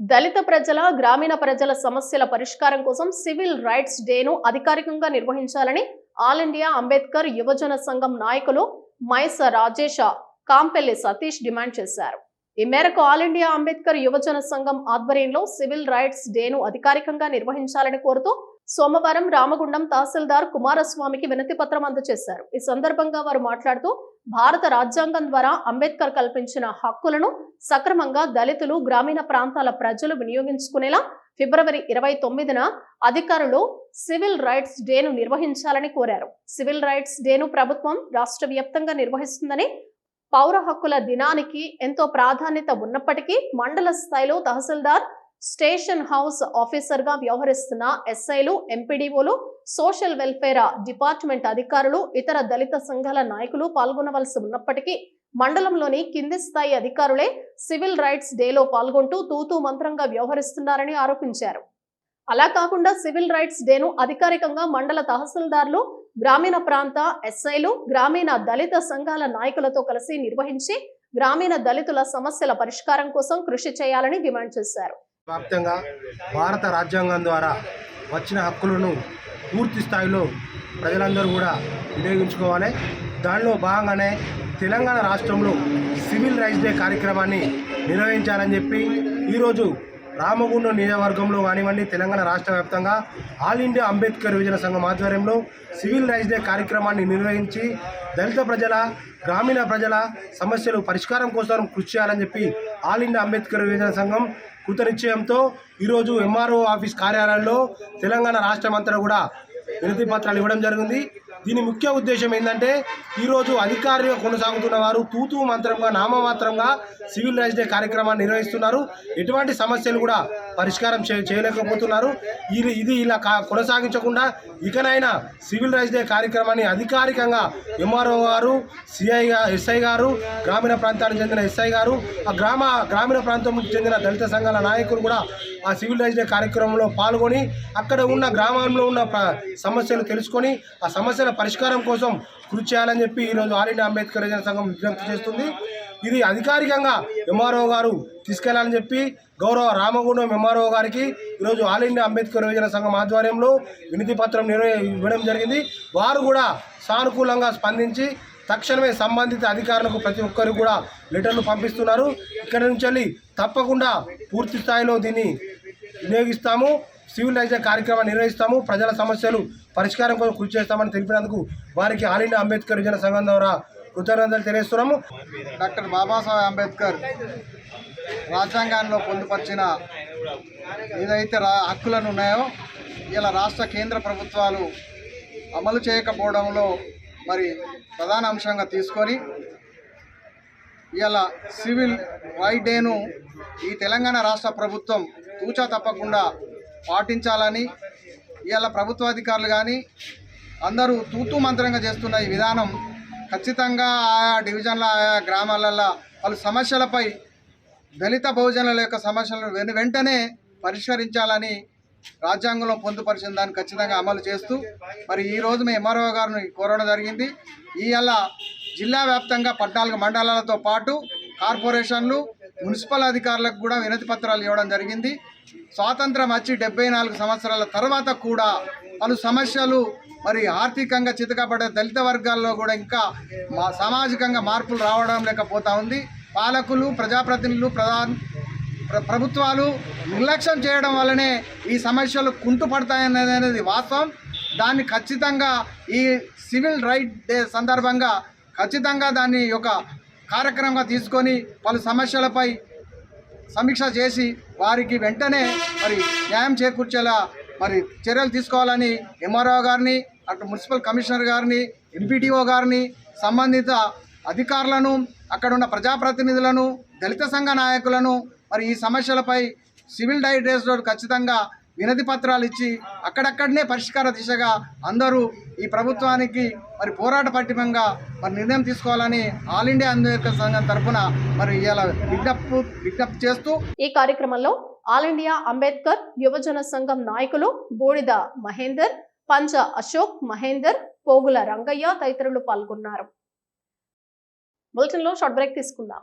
దళిత ప్రజల గ్రామీణ ప్రజల సమస్యల పరిష్కారం కోసం సివిల్ రైట్స్ డేను అధికారికంగా నిర్వహించాలని ఆల్ ఇండియా అంబేద్కర్ యువజన సంఘం నాయకులు మైస రాజేష కాంపెల్లి సతీష్ డిమాండ్ చేశారు. ఈ మేరకు ఆల్ ఇండియా అంబేద్కర్ యువజన సంఘం ఆధ్వర్యంలో సివిల్ రైట్స్ డేను అధికారికంగా నిర్వహించాలని కోరుతూ సోమవారం రామగుండం తహసీల్దార్ కుమారస్వామికి వినతి పత్రం అందజేశారు. ఈ సందర్భంగా వారు మాట్లాడుతూ భారత రాజ్యాంగం ద్వారా అంబేద్కర్ కల్పించిన హక్కులను సక్రమంగా దళితులు గ్రామీణ ప్రాంతాల ప్రజలు వినియోగించుకునేలా ఫిబ్రవరి ఇరవై తొమ్మిదిన అధికారులు సివిల్ రైట్స్ డేను నిర్వహించాలని కోరారు. సివిల్ రైట్స్ డేను ప్రభుత్వం రాష్ట్ర వ్యాప్తంగా నిర్వహిస్తుందని పౌర హక్కుల దినానికి ఎంతో ప్రాధాన్యత ఉన్నప్పటికీ మండల స్థాయిలో తహసీల్దార్ స్టేషన్ హౌస్ ఆఫీసర్గా వ్యవహరిస్తున్న ఎస్ఐలు ఎంపీడీఓలు సోషల్ వెల్ఫేర్ డిపార్ట్మెంట్ అధికారులు ఇతర దళిత సంఘాల నాయకులు పాల్గొనవలసి ఉన్నప్పటికీ మండలంలోని కింది స్థాయి అధికారులే సివిల్ రైట్స్ డేలో పాల్గొంటూ తూతూ మంత్రంగా వ్యవహరిస్తున్నారని ఆరోపించారు. అలా కాకుండా సివిల్ రైట్స్ డేను అధికారికంగా మండల తహసీల్దార్లు గ్రామీణ ప్రాంత ఎస్ఐలు గ్రామీణ దళిత సంఘాల నాయకులతో కలిసి నిర్వహించి గ్రామీణ దళితుల సమస్యల పరిష్కారం కోసం కృషి చేయాలని డిమాండ్ చేశారు. వ్యాప్తంగా భారత రాజ్యాంగం ద్వారా వచ్చిన హక్కులను పూర్తి స్థాయిలో ప్రజలందరూ కూడా వినియోగించుకోవాలి. దానిలో భాగంగానే తెలంగాణ రాష్ట్రంలో సివిల్ రైట్స్ డే కార్యక్రమాన్ని నిర్వహించాలని చెప్పి ఈరోజు రామగుండం నియోజకవర్గంలో కానివ్వండి తెలంగాణ రాష్ట్ర వ్యాప్తంగా ఆల్ ఇండియా అంబేద్కర్ విభజన సంఘం ఆధ్వర్యంలో సివిల్ రైట్స్ డే కార్యక్రమాన్ని నిర్వహించి దళిత ప్రజల గ్రామీణ ప్రజల సమస్యలు పరిష్కారం కోసం కృషి చేయాలని చెప్పి ఆల్ ఇండియా అంబేద్కర్ విభజన సంఘం కృతనిశ్చయంతో ఈరోజు ఎంఆర్ఓ ఆఫీస్ కార్యాలయంలో తెలంగాణ రాష్ట్రం అంతా కూడా వినతి పత్రాలు ఇవ్వడం జరిగింది. దీని ముఖ్య ఉద్దేశం ఏంటంటే ఈరోజు అధికారిగా కొనసాగుతున్న వారు తూతూ మంత్రంగా నామమాత్రంగా సివిల్ రైట్స్ డే కార్యక్రమాన్ని నిర్వహిస్తున్నారు. ఎటువంటి సమస్యలు కూడా పరిష్కారం చే చేయలేకపోతున్నారు. ఇది ఇది ఇలా కా కొనసాగించకుండా ఇకనైనా సివిల్ రైట్స్ డే కార్యక్రమాన్ని అధికారికంగా ఎంఆర్ఓ గారు సిఐ ఎస్ఐ గారు గ్రామీణ ప్రాంతానికి చెందిన ఎస్ఐ గారు ఆ గ్రామ గ్రామీణ ప్రాంతంకి చెందిన దళిత సంఘాల నాయకులు కూడా ఆ సివిల్ రైట్స్ డే కార్యక్రమంలో పాల్గొని అక్కడ ఉన్న గ్రామంలో ఉన్న సమస్యలు తెలుసుకొని ఆ సమస్యల పరిష్కారం కోసం కృషి చేయాలని చెప్పి ఈరోజు ఆల్ ఇండియా అంబేద్కర్ యువజన సంఘం విజ్ఞప్తి చేస్తుంది. ఇది అధికారికంగా ఎంఆర్ఓ గారు తీసుకెళ్ళాలని చెప్పి గౌరవ రామగుండం ఎంఆర్ఓ గారికి ఈరోజు ఆల్ ఇండియా అంబేద్కర్ యువజన సంఘం ఆధ్వర్యంలో వినతి పత్రం నిర్వ ఇవ్వడం జరిగింది. వారు కూడా సానుకూలంగా స్పందించి తక్షణమే సంబంధిత అధికారులకు ప్రతి ఒక్కరు కూడా లెటర్లు పంపిస్తున్నారు. ఇక్కడ నుంచి వెళ్ళి తప్పకుండా పూర్తి స్థాయిలో దీన్ని వినియోగిస్తాము. సివిల్ కార్యక్రమాన్ని నిర్వహిస్తాము. ప్రజల సమస్యలు పరిష్కారం కోసం కృషి చేస్తామని తెలిపినందుకు వారికి ఆల్ ఇండియా అంబేద్కర్ విజన సంఘం ద్వారా కృతజ్ఞతలు తెలియజేస్తున్నాము. డాక్టర్ బాబాసాహెబ్ అంబేద్కర్ రాజ్యాంగంలో పొందుపరిచిన ఏదైతే రా హక్కులను ఉన్నాయో ఇలా రాష్ట్ర కేంద్ర ప్రభుత్వాలు అమలు చేయకపోవడంలో మరి ప్రధాన అంశంగా తీసుకొని ఇలా సివిల్ రైట్ డేను ఈ తెలంగాణ రాష్ట్ర ప్రభుత్వం తూచా తప్పకుండా పాటించాలని ఇవాళ ప్రభుత్వాధికారులు కానీ అందరూ తూతూ మంత్రంగా చేస్తున్న ఈ విధానం ఖచ్చితంగా ఆయా డివిజన్ల ఆయా గ్రామాలలో పలు సమస్యలపై దళిత బహుజనుల యొక్క సమస్యలను వెను వెంటనే పరిష్కరించాలని రాజ్యాంగంలో పొందుపరిచిన దాన్ని ఖచ్చితంగా అమలు చేస్తూ మరి ఈ రోజు మేము ఎంఆర్ఓ గారిని కోరడం జరిగింది. ఇవాళ జిల్లా వ్యాప్తంగా పద్నాలుగు మండలాలతో పాటు కార్పొరేషన్లు మున్సిపల్ అధికారులకు కూడా వినతి పత్రాలు ఇవ్వడం జరిగింది. స్వాతంత్రం వచ్చి డెబ్బై నాలుగు సంవత్సరాల తర్వాత కూడా పలు సమస్యలు మరి ఆర్థికంగా చితకబడే దళిత వర్గాల్లో కూడా ఇంకా మా సామాజికంగా మార్పులు రావడం లేకపోతా ఉంది. పాలకులు ప్రజాప్రతినిధులు ప్రధాన ప్రభుత్వాలు నిర్లక్ష్యం చేయడం వల్లనే ఈ సమస్యలు కుంటుపడతాయనేది అనేది వాస్తవం. దాన్ని ఖచ్చితంగా ఈ సివిల్ రైట్ డే సందర్భంగా ఖచ్చితంగా దాన్ని ఒక కార్యక్రమంగా తీసుకొని పలు సమస్యలపై సమీక్ష చేసి వారికి వెంటనే మరి న్యాయం చేకూర్చేలా మరి చర్యలు తీసుకోవాలని ఎంఆర్ఓ గారిని అటు మున్సిపల్ కమిషనర్ గారిని ఎంపీటీఓ గారిని సంబంధిత అధికారులను అక్కడ ఉన్న ప్రజాప్రతినిధులను దళిత సంఘ నాయకులను మరి ఈ సమస్యలపై సివిల్ డైరెక్టరేట్ ఖచ్చితంగా వినతి పత్రాలు ఇచ్చి అక్కడక్కడనే పరిష్కార దిశగా అందరూ ఈ ప్రభుత్వానికి మరి పోరాట పట్టిమంగా మరి నిర్ణయం తీసుకోవాలని ఆల్ ఇండియా అంబేద్కర్ సంఘం తరఫున మరి ఇలా విజ్ఞప్తి విజ్ఞప్తి చేస్తూ ఈ కార్యక్రమంలో ఆల్ ఇండియా అంబేద్కర్ యువజన సంఘం నాయకులు బూడిద మహేందర్ పంచ అశోక్ మహేందర్ పోగుల రంగయ్య తదితరులు పాల్గొన్నారు. బులెటిన్లో షార్ట్ బ్రేక్ తీసుకుందాం.